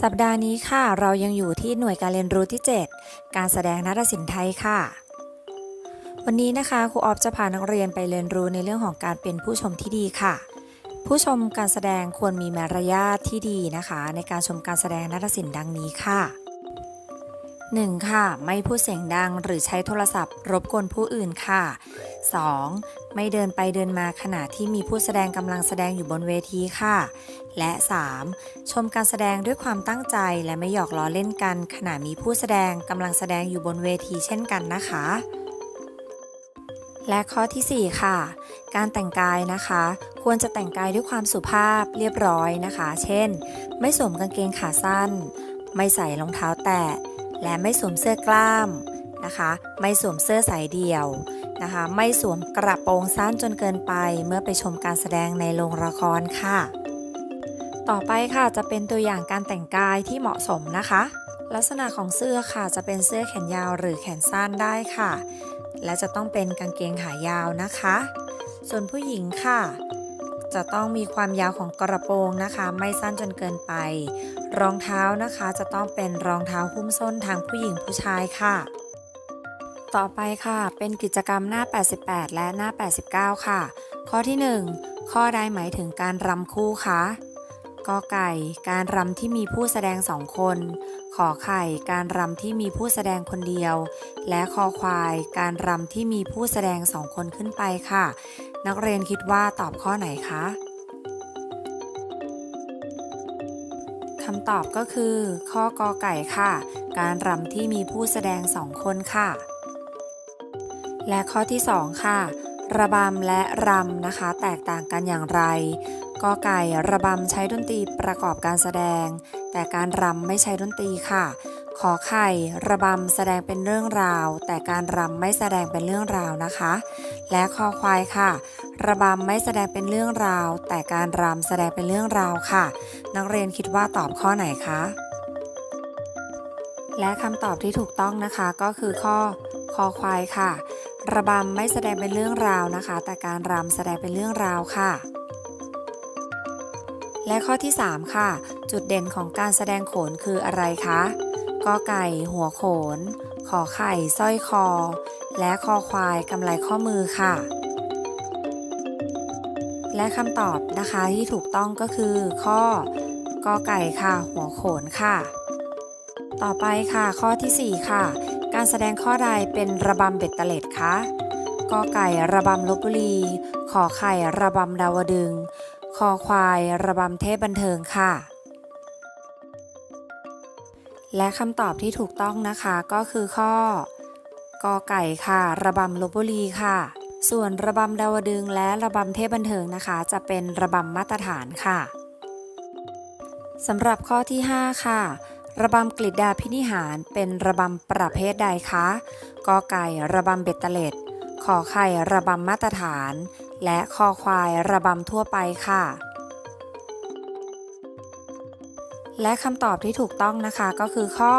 สัปดาห์นี้ค่ะ เรายังอยู่ที่หน่วยการเรียนรู้ที่ 7 การแสดงนาฏศิลป์ไทยค่ะ วันนี้นะคะครูออฟจะพานักเรียนไปเรียนรู้ในเรื่องของการเป็นผู้ชมที่ดีค่ะ ผู้ชมการแสดงควรมีมารยาทที่ดีนะคะ ในการชมการแสดงนาฏศิลป์ดังนี้ค่ะ 1. ค่ะ ไม่พูดเสียงดังหรือใช้โทรศัพท์ รบกวนผู้อื่นค่ะ 2. ไม่เดินไปเดินมาขณะที่มีผู้แสดงกำลังแสดงอยู่บนเวทีค่ะ และ 3. ชมการแสดงด้วยความตั้งใจและไม่หยอกล้อเล่นกัน ขณะมีผู้แสดงกำลังแสดงอยู่บนเวทีเช่นกันนะคะ และข้อทีสี่4 ค่ะ การแต่งกายนะคะ ควรจะแต่งกายด้วยความสุภาพเรียบร้อยนะคะ เช่น ไม่สวมกางเกงขาสั้น ไม่ใส่รองเท้าแตะ และไม่สวมเสื้อกล้ามนะคะ ไม่สวมเสื้อสายเดี่ยว นะคะ ไม่สวมกระโปรงสั้นจนเกินไปเมื่อไปชมการแสดงในโรงละครค่ะ ต่อไปค่ะจะเป็นตัวอย่างการแต่งกายที่เหมาะสมนะคะ ลักษณะของเสื้อค่ะจะเป็นเสื้อแขนยาวหรือแขนสั้นได้ค่ะ และจะต้องเป็นกางเกงขายาวนะคะ ส่วนผู้หญิงค่ะจะต้องมีความยาวของกระโปรงนะคะ ไม่สั้นจนเกินไป รองเท้านะคะจะต้องเป็นรองเท้าหุ้มส้นทางผู้หญิงผู้ชายค่ะ ต่อไปค่ะ เป็นกิจกรรมหน้า 88 และหน้า 89 ค่ะ ข้อที่ 1 ข้อใดหมายถึงการรำคู่คะกอไก่ การรำที่มีผู้แสดงสองคน ขอไข่ การรำที่มีผู้แสดงคนเดียว และคอควาย การรำที่มีผู้แสดงสองคนขึ้นไปค่ะ นักเรียนคิดว่าตอบข้อไหนคะคำตอบก็คือ ข้อกอไก่ค่ะ การรำที่มีผู้แสดงสองคนค่ะ และข้อที่ 2 ค่ะ ระบำและรำนะคะ แตกต่างกันอย่างไรกอไก่ระบำใช้ดนตรีประกอบการแสดง แต่การรำไม่ใช้ดนตรีค่ะ ขอไข่ระบำแสดงเป็นเรื่องราว แต่การรำไม่แสดงเป็นเรื่องราวนะคะ และคอควายค่ะ ระบำไม่แสดงเป็นเรื่องราว แต่การรำแสดงเป็นเรื่องราวค่ะ นักเรียนคิดว่าตอบข้อไหนคะและคำตอบที่ถูกต้องนะคะก็คือข้อคอควายค่ะ ระบำไม่แสดงเป็นเรื่องราวนะคะ แต่การรำแสดงเป็นเรื่องราวค่ะ และข้อที่ 3 ค่ะ จุดเด่นของการแสดงโขนคืออะไรคะกอไก่ หัวโขน ขอไข่สร้อยคอ และคอควายกำไลข้อมือค่ะ และคำตอบนะคะที่ถูกต้องก็คือ ข้อกอไก่ค่ะ หัวโขนค่ะ ต่อไปค่ะ ข้อทีสี่4 ค่ะ การแสดงข้อใดเป็นระบำเบ็ดเตล็ดคะกอไก่ระบำลบบุรี ขอไข่ระบำดาวดึง คอควายระบำเทพบันเทิงค่ะ และคำตอบที่ถูกต้องนะคะก็คือข้อกอไก่ค่ะ ระบำลบบุรีค่ะ ส่วนระบำดาวดึงและระบำเทพบันเทิงนะคะ จะเป็นระบำมาตรฐานค่ะสำหรับข้อที่ 5 ค่ะ ระบำกลิดดาพินิหารเป็นระบำประเภทใดคะกอไก่ระบำเบ็ดเตล็ดขอไข่ระบำมาตรฐาน และคอควายระบำทั่วไปค่ะ และคำตอบที่ถูกต้องนะคะก็คือข้อ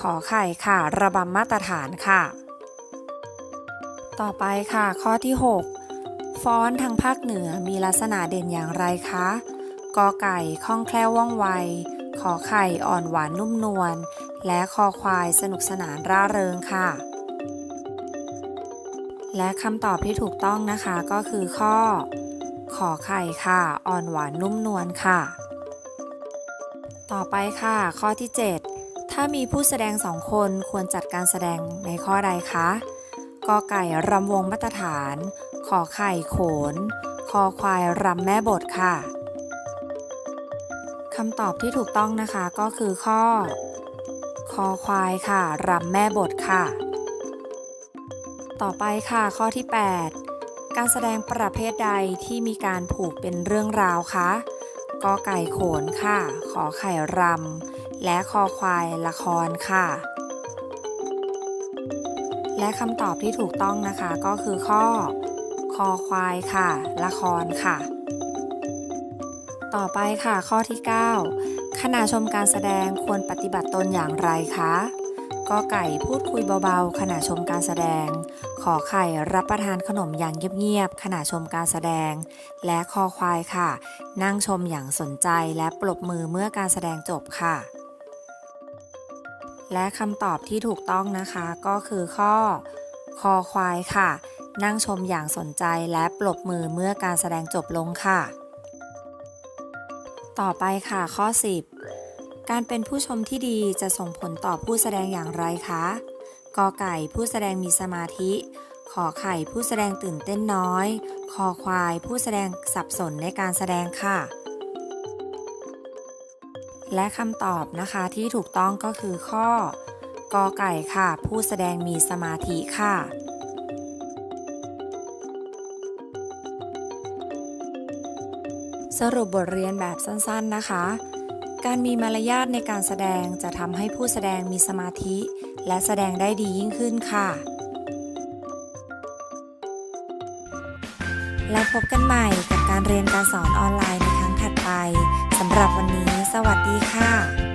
ขอไข่ค่ะ ระบำมาตรฐานค่ะ ต่อไปค่ะ ข้อที่ 6 ฟ้อนทางภาคเหนือมีลักษณะเด่นอย่างไรคะกอไก่คล่องแคล่วว่องไว ขอไข่อ่อนหวานนุ่มนวล และคอควายสนุกสนานร่าเริงค่ะ และคำตอบที่ถูกต้องนะคะก็คือข้อ ขอไข่ค่ะ อ่อนหวานนุ่มนวลค่ะ ต่อไปค่ะ ข้อที่ 7 ถ้ามีผู้แสดงสองคนควรจัดการแสดงในข้อใดคะกอไก่รำวงมาตรฐาน ขอไข่โขน คอควายรำแม่บทค่ะ คำตอบที่ถูกต้องนะคะก็คือข้อ คอควายค่ะรำแม่บทค่ะ ต่อไปค่ะข้อที่ 8 การแสดงประเภทใดที่มีการผูกเป็นเรื่องราวคะกอไก่โขนค่ะ ขอไข่รำและคอควายละครค่ะ และคำตอบที่ถูกต้องนะคะก็คือข้อ คอควายค่ะ ละครค่ะ ต่อไปค่ะข้อที่ 9 ขณะชมการแสดงควรปฏิบัติตนอย่างไรคะกอไก่พูดคุยเบาๆ ขณะชมการแสดง ขอไข่รับประทานขนมอย่างเงียบๆขณะชมการแสดง และคอควายค่ะ นั่งชมอย่างสนใจและปรบมือเมื่อการแสดงจบค่ะ และคำตอบที่ถูกต้องนะคะก็คือข้อ คอควายค่ะ นั่งชมอย่างสนใจและปรบมือเมื่อการแสดงจบลงค่ะ ต่อไปค่ะข้อ 10 การเป็นผู้ชมที่ดีจะส่งผลต่อผู้แสดงอย่างไรคะกอไก่ผู้แสดงมีสมาธิ ขอไข่ผู้แสดงตื่นเต้นน้อย คอควายผู้แสดงสับสนในการแสดงค่ะ และคำตอบนะคะที่ถูกต้องก็คือข้อกอไก่ค่ะ ผู้แสดงมีสมาธิค่ะ สรุปบทเรียนแบบสั้นๆนะคะ การมีมารยาทในการแสดงจะทำให้ผู้แสดงมีสมาธิ และแสดงได้ดียิ่งขึ้นค่ะ แล้วพบกันใหม่กับการเรียนการสอนออนไลน์ในครั้งถัดไปสำหรับวันนี้ สวัสดีค่ะ